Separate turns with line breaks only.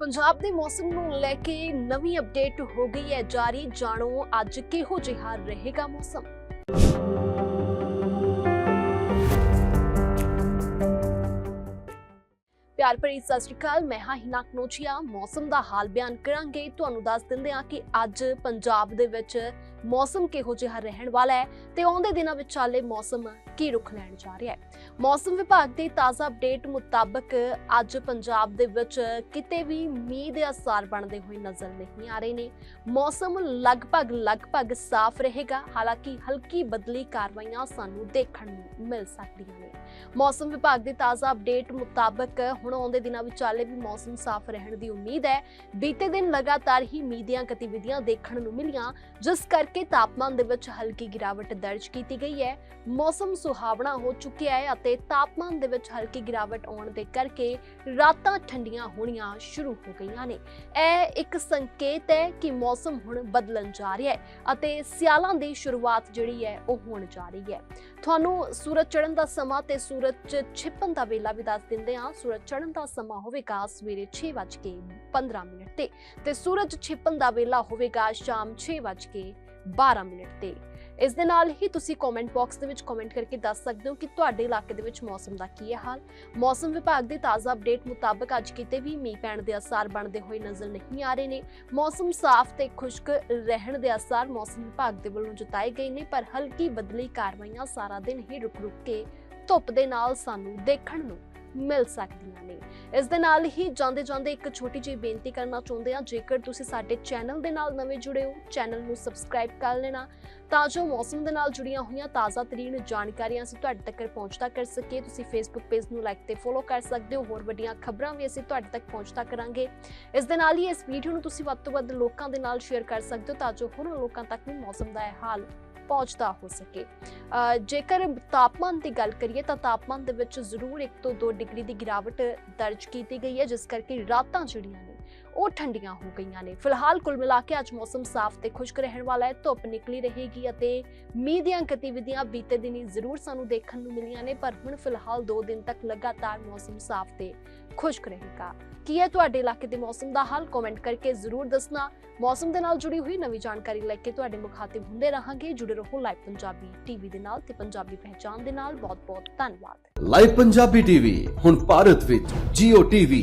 ਪੰਜਾਬ ਦੇ ਮੌਸਮ ਨੂੰ ਲੈ ਕੇ ਨਵੀਂ ਅਪਡੇਟ ਹੋ ਗਈ ਹੈ। ਜਾਰੀ ਜਾਣੋ, ਅੱਜ ਕਿਹੋ ਜਿਹਾ ਰਹੇਗਾ ਮੌਸਮ? ਪਿਆਰ ਭਰੀ ਸਤਿ ਸ਼੍ਰੀ ਅਕਾਲ। ਮੈਂ ਹਾਂ ਹਿਨਾ ਕਨੋਚੀਆ। ਮੌਸਮ ਦਾ ਹਾਲ ਬਿਆਨ ਕਰਾਂਗੇ। ਤੁਹਾਨੂੰ ਦੱਸ ਦਿੰਦੇ ਹਾਂ ਕਿ ਅੱਜ ਪੰਜਾਬ ਦੇ ਵਿੱਚ ਮੌਸਮ ਕਿਹੋ ਜਿਹਾ ਰਹਿਣ ਵਾਲਾ ਹੈ ਤੇ ਆਉਂਦੇ ਦਿਨਾਂ ਵਿੱਚ ਚਾਲੇ ਮੌਸਮ ਕੀ ਰੁਖ ਲੈਣ ਜਾ ਰਿਹਾ ਹੈ। ਮੌਸਮ ਵਿਭਾਗ ਦੀ ਤਾਜ਼ਾ ਅਪਡੇਟ ਮੁਤਾਬਕ ਅੱਜ ਪੰਜਾਬ ਦੇ ਵਿੱਚ ਕਿਤੇ ਵੀ ਮੀਂਹ ਦੇ ਅਸਾਰ ਬਣਦੇ ਹੋਏ ਨਜ਼ਰ ਨਹੀਂ ਆ ਰਹੇ ਨੇ। ਮੌਸਮ ਲਗਭਗ ਲਗਭਗ ਸਾਫ਼ ਰਹੇਗਾ। ਹਾਲਾਂਕਿ ਹਲਕੀ ਬਦਲੀ ਕਾਰਵਾਈਆਂ ਸਾਨੂੰ ਦੇਖਣ ਨੂੰ ਮਿਲ ਸਕਦੀਆਂ ਨੇ। ਮੌਸਮ ਵਿਭਾਗ ਦੀ ਤਾਜ਼ਾ ਅਪਡੇਟ ਮੁਤਾਬਕ ਹੁਣ ਆਉਂਦੇ ਦਿਨਾਂ ਵਿੱਚ ਚਾਲੇ ਵੀ ਮੌਸਮ ਸਾਫ਼ ਰਹਿਣ ਦੀ ਉਮੀਦ ਹੈ। ਬੀਤੇ ਦਿਨ ਲਗਾਤਾਰ ਹੀ ਮੀਂਹ ਦੀਆਂ ਗਤੀਵਿਧੀਆਂ ਦੇਖਣ ਨੂੰ ਮਿਲੀਆਂ, ਜਿਸ ਕਰਕੇ ਤਾਪਮਾਨ ਦੇ ਵਿੱਚ ਹਲਕੀ ਗਿਰਾਵਟ ਦਰਜ ਕੀਤੀ ਗਈ ਹੈ। ਮੌਸਮ ਸੁਹਾਵਣਾ ਹੋ ਚੁੱਕਿਆ ਹੈ ਅਤੇ ਤਾਪਮਾਨ ਦੇ ਵਿੱਚ ਹਲਕੀ ਗਿਰਾਵਟ ਆਉਣ ਦੇ ਕਰਕੇ ਰਾਤਾਂ ਠੰਡੀਆਂ ਹੋਣੀਆਂ ਸ਼ੁਰੂ ਹੋ ਗਈਆਂ ਨੇ। ਇਹ ਇੱਕ ਸੰਕੇਤ ਹੈ ਕਿ ਮੌਸਮ ਹੁਣ ਬਦਲਣ ਜਾ ਰਿਹਾ ਹੈ ਅਤੇ ਸਿਆਲਾਂ ਦੀ ਸ਼ੁਰੂਆਤ ਜਿਹੜੀ ਹੈ ਉਹ ਹੋਣ ਜਾ ਰਹੀ ਹੈ। ਤੁਹਾਨੂੰ ਸੂਰਜ ਚੜ੍ਹਨ ਦਾ ਸਮਾਂ ਤੇ ਸੂਰਜ ਛਿਪਣ ਦਾ ਵੇਲਾ ਵੀ ਦੱਸ ਦਿੰਦੇ ਹਾਂ। ਸੂਰਜ ਚੜ੍ਹਨ ਦਾ ਸਮਾਂ ਹੋਵੇਗਾ ਸਵੇਰੇ 6:15 ਮਿੰਟ ਤੇ ਤੇ ਸੂਰਜ ਛਿਪਣ ਦਾ ਵੇਲਾ ਹੋਵੇਗਾ ਸ਼ਾਮ 6:12 ਮਿੰਟ ਤੇ। ਇਸ ਦੇ ਨਾਲ ਹੀ ਤੁਸੀਂ ਕਮੈਂਟ ਬਾਕਸ ਦੇ ਵਿੱਚ ਕਮੈਂਟ ਕਰਕੇ ਦੱਸ ਸਕਦੇ ਹੋ ਕਿ ਤੁਹਾਡੇ ਇਲਾਕੇ ਦੇ ਵਿੱਚ ਮੌਸਮ ਦਾ ਕੀ ਹੈ ਹਾਲ। ਮੌਸਮ ਵਿਭਾਗ ਦੀ ਤਾਜ਼ਾ ਅਪਡੇਟ ਮੁਤਾਬਕ ਅੱਜ ਕਿਤੇ ਵੀ ਮੀਂਹ ਪੈਣ ਦੇ ਅਸਾਰ ਬਣਦੇ ਹੋਏ ਨਜ਼ਰ ਨਹੀਂ ਆ ਰਹੇ ਨੇ। ਮੌਸਮ ਸਾਫ਼ ਤੇ ਖੁਸ਼ਕ ਰਹਿਣ ਦੇ ਅਸਾਰ ਮੌਸਮ ਵਿਭਾਗ ਦੇ ਵੱਲੋਂ ਜਤਾਏ ਗਏ ਨੇ, ਪਰ ਹਲਕੀ ਬਦਲੀ ਕਾਰਵਾਈਆਂ ਸਾਰਾ ਦਿਨ ਹੀ ਰੁਕ ਰੁਕ ਕੇ ਧੁੱਪ ਦੇ ਨਾਲ ਸਾਨੂੰ ਦੇਖਣ ਨੂੰ ਮਿਲ ਸਕਦੀਆਂ ਨੇ। ਇਸ ਦੇ ਨਾਲ ਹੀ ਜਾਂਦੇ ਜਾਂਦੇ ਇੱਕ ਛੋਟੀ ਜਿਹੀ ਬੇਨਤੀ ਕਰਨਾ ਚਾਹੁੰਦੇ ਹਾਂ, ਜੇਕਰ ਤੁਸੀਂ ਸਾਡੇ ਚੈਨਲ ਦੇ ਨਾਲ ਨਵੇਂ ਜੁੜੇ ਹੋ, ਚੈਨਲ ਨੂੰ ਸਬਸਕ੍ਰਾਈਬ ਕਰ ਲੈਣਾ। ਤਾਂ ਜੋ ਮੌਸਮ ਦੇ ਨਾਲ ਜੁੜੀਆਂ ਹੋਈਆਂ ਤਾਜ਼ਾ ਤਰੀਨ ਜਾਣਕਾਰੀਆਂ ਅਸੀਂ ਤੁਹਾਡੇ ਤੱਕ ਪਹੁੰਚਦਾ ਕਰ ਸਕੀਏ। ਤੁਸੀਂ ਫੇਸਬੁੱਕ ਪੇਜ ਨੂੰ ਲਾਈਕ ਤੇ ਫੋਲੋ ਕਰ ਸਕਦੇ ਹੋ, ਹੋਰ ਵੱਡੀਆਂ ਖਬਰਾਂ ਵੀ ਅਸੀਂ ਤੁਹਾਡੇ ਤੱਕ ਪਹੁੰਚਦਾ ਕਰਾਂਗੇ। ਇਸ ਦੇ ਨਾਲ ਹੀ ਇਸ ਵੀਡੀਓ ਨੂੰ ਤੁਸੀਂ ਵੱਧ ਤੋਂ ਵੱਧ ਲੋਕਾਂ ਦੇ ਨਾਲ ਸ਼ੇਅਰ ਕਰ ਸਕਦੇ ਹੋ, ਤਾਂ ਜੋ ਹੋਰ ਲੋਕਾਂ ਤੱਕ ਵੀ ਮੌਸਮ ਦਾ ਇਹ ਹਾਲ ਪਹੁੰਚਦਾ ਹੋ ਸਕੇ। ਜੇਕਰ ਤਾਪਮਾਨ ਦੀ ਗੱਲ ਕਰੀਏ ਤਾਂ ਤਾਪਮਾਨ ਦੇ ਵਿੱਚ ਜ਼ਰੂਰ 1 ਤੋਂ 2 ਡਿਗਰੀ ਦੀ ਗਿਰਾਵਟ ਦਰਜ ਕੀਤੀ ਗਈ ਹੈ, ਜਿਸ ਕਰਕੇ ਰਾਤਾਂ ਜਿਹੜੀਆਂ ਨੇ ਉਹ ਠੰਡੀਆਂ ਹੋ ਗਈਆਂ ਨੇ। ਫਿਲਹਾਲ ਕੁੱਲ ਮਿਲਾ ਕੇ ਅੱਜ ਮੌਸਮ ਸਾਫ਼ ਤੇ ਖੁਸ਼ਕ ਰਹਿਣ ਵਾਲਾ ਹੈ। ਧੁੱਪ ਨਿਕਲੀ ਰਹੇਗੀ ਅਤੇ ਮੀਂਹ ਦੀਆਂ ਗਤੀਵਿਧੀਆਂ ਬੀਤੇ ਦਿਨੀ ਜ਼ਰੂਰ ਸਾਨੂੰ ਦੇਖਣ ਨੂੰ ਮਿਲੀਆਂ ਨੇ ਪਰ ਹੁਣ ਫਿਲਹਾਲ 2 ਦਿਨ ਤੱਕ ਲਗਾਤਾਰ ਮੌਸਮ ਸਾਫ਼ ਤੇ ਖੁਸ਼ਕ ਰਹੇਗਾ। ਕੀ ਹੈ ਤੁਹਾਡੇ ਇਲਾਕੇ ਦੇ ਮੌਸਮ ਦਾ ਹਾਲ? ਕਮੈਂਟ ਕਰਕੇ ਜ਼ਰੂਰ ਦੱਸਣਾ। ਮੌਸਮ ਦੇ ਨਾਲ ਜੁੜੀ ਹੋਈ ਨਵੀਂ ਜਾਣਕਾਰੀ ਲੈ ਕੇ ਤੁਹਾਡੇ ਮੁਖਾਤਿਬ ਹੁੰਦੇ ਰਹਾਂਗੇ। ਜੁੜੇ ਰਹੋ ਲਾਈਵ ਪੰਜਾਬੀ ਟੀਵੀ ਦੇ ਨਾਲ ਤੇ ਪੰਜਾਬੀ ਪਹਿਚਾਨ ਦੇ ਨਾਲ। ਬਹੁਤ-ਬਹੁਤ ਧੰਨਵਾਦ।
ਲਾਈਵ ਪੰਜਾਬੀ ਟੀਵੀ ਹੁਣ ਭਾਰਤ ਵਿੱਚ Jio TV,